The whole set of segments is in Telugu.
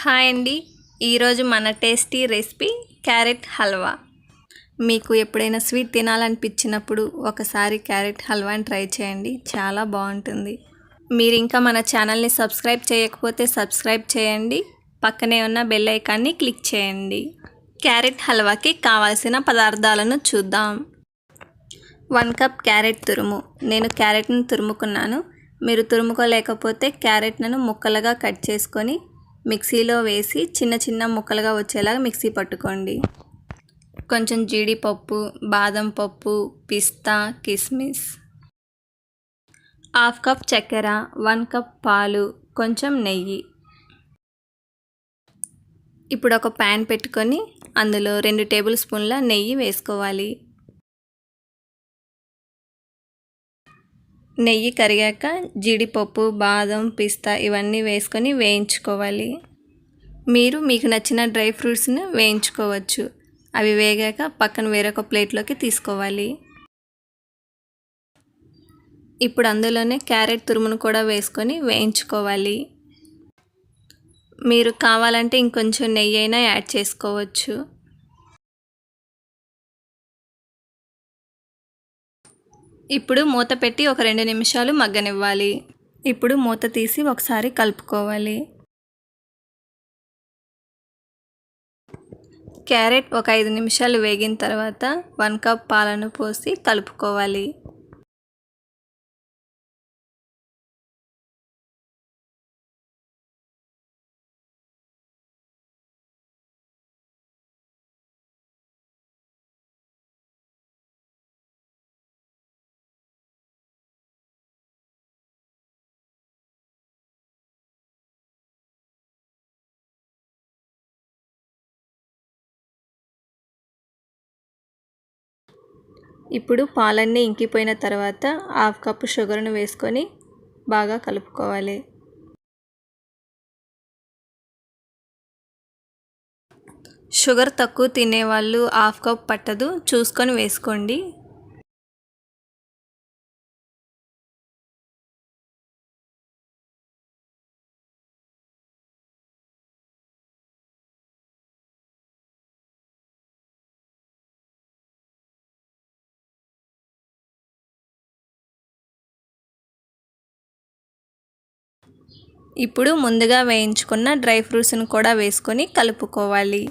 హాయ్ అండి. ఈరోజు మన టేస్టీ రెసిపీ క్యారెట్ హల్వా. మీకు ఎప్పుడైనా స్వీట్ తినాలనిపించినప్పుడు ఒకసారి క్యారెట్ హల్వాని ట్రై చేయండి. చాలా బాగుంటుంది. మీరు ఇంకా మన ఛానల్ని సబ్స్క్రైబ్ చేయకపోతే సబ్స్క్రైబ్ చేయండి. పక్కనే ఉన్న బెల్ ఐకాన్ని క్లిక్ చేయండి. క్యారెట్ హల్వాకి కావాల్సిన పదార్థాలను చూద్దాం. వన్ కప్ క్యారెట్ తురుము. నేను క్యారెట్ని తురుముకున్నాను. మీరు తురుముకోలేకపోతే క్యారెట్లను ముక్కలుగా కట్ చేసుకొని మిక్సీలో వేసి చిన్న చిన్న ముక్కలుగా వచ్చేలాగా మిక్సీ పట్టుకోండి. కొంచెం జీడిపప్పు బాదం పప్పు పిస్తా కిస్మిస్. హాఫ్ కప్ చక్కెర వన్ కప్ పాలు కొంచెం నెయ్యి. ఇప్పుడు ఒక ప్యాన్ పెట్టుకొని అందులో రెండు టేబుల్ స్పూన్ల నెయ్యి వేసుకోవాలి. నెయ్యి కరిగాక జీడిపప్పు బాదం పిస్తా ఇవన్నీ వేసుకొని వేయించుకోవాలి. మీరు మీకు నచ్చిన డ్రై ఫ్రూట్స్ని వేయించుకోవచ్చు. అవి వేగాక పక్కన వేరొక ప్లేట్లోకి తీసుకోవాలి. ఇప్పుడు అందులోనే క్యారెట్ తురుమును కూడా వేసుకొని వేయించుకోవాలి. మీరు కావాలంటే ఇంకొంచెం నెయ్యి అయినా యాడ్ చేసుకోవచ్చు. ఇప్పుడు మూత పెట్టి ఒక రెండు నిమిషాలు మగ్గనివ్వాలి. ఇప్పుడు మూత తీసి ఒకసారి కలుపుకోవాలి. క్యారెట్ ఒక ఐదు నిమిషాలు వేగిన తర్వాత వన్ కప్ పాలను పోసి కలుపుకోవాలి. ఇప్పుడు పాలన్నీ ఇంకిపోయిన తర్వాత హాఫ్ కప్పు షుగర్ను వేసుకొని బాగా కలుపుకోవాలి. షుగర్ తక్కువ తినేవాళ్ళు హాఫ్ కప్ పట్టదు. చూసుకొని వేసుకోండి. ఇప్పుడు ముందుగా వేయించుకున్న డ్రై ఫ్రూట్స్ని కూడా వేసుకొని కలుపుకోవాలి.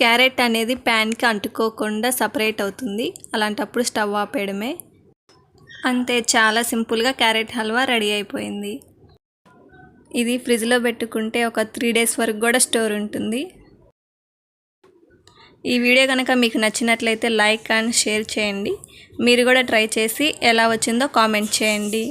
క్యారెట్ అనేది ప్యాన్కి అంటుకోకుండా సపరేట్ అవుతుంది. అలాంటప్పుడు స్టవ్ ఆపేయడమే. అంతే చాలా సింపుల్గా క్యారెట్ హల్వా రెడీ అయిపోయింది. ఇది ఫ్రిడ్జ్లో పెట్టుకుంటే ఒక త్రీ డేస్ వరకు కూడా స్టోర్ ఉంటుంది. ఈ వీడియో కనుక మీకు నచ్చినట్లయితే లైక్ అండ్ షేర్ చేయండి. మీరు కూడా ట్రై చేసి ఎలా వచ్చిందో కామెంట్ చేయండి.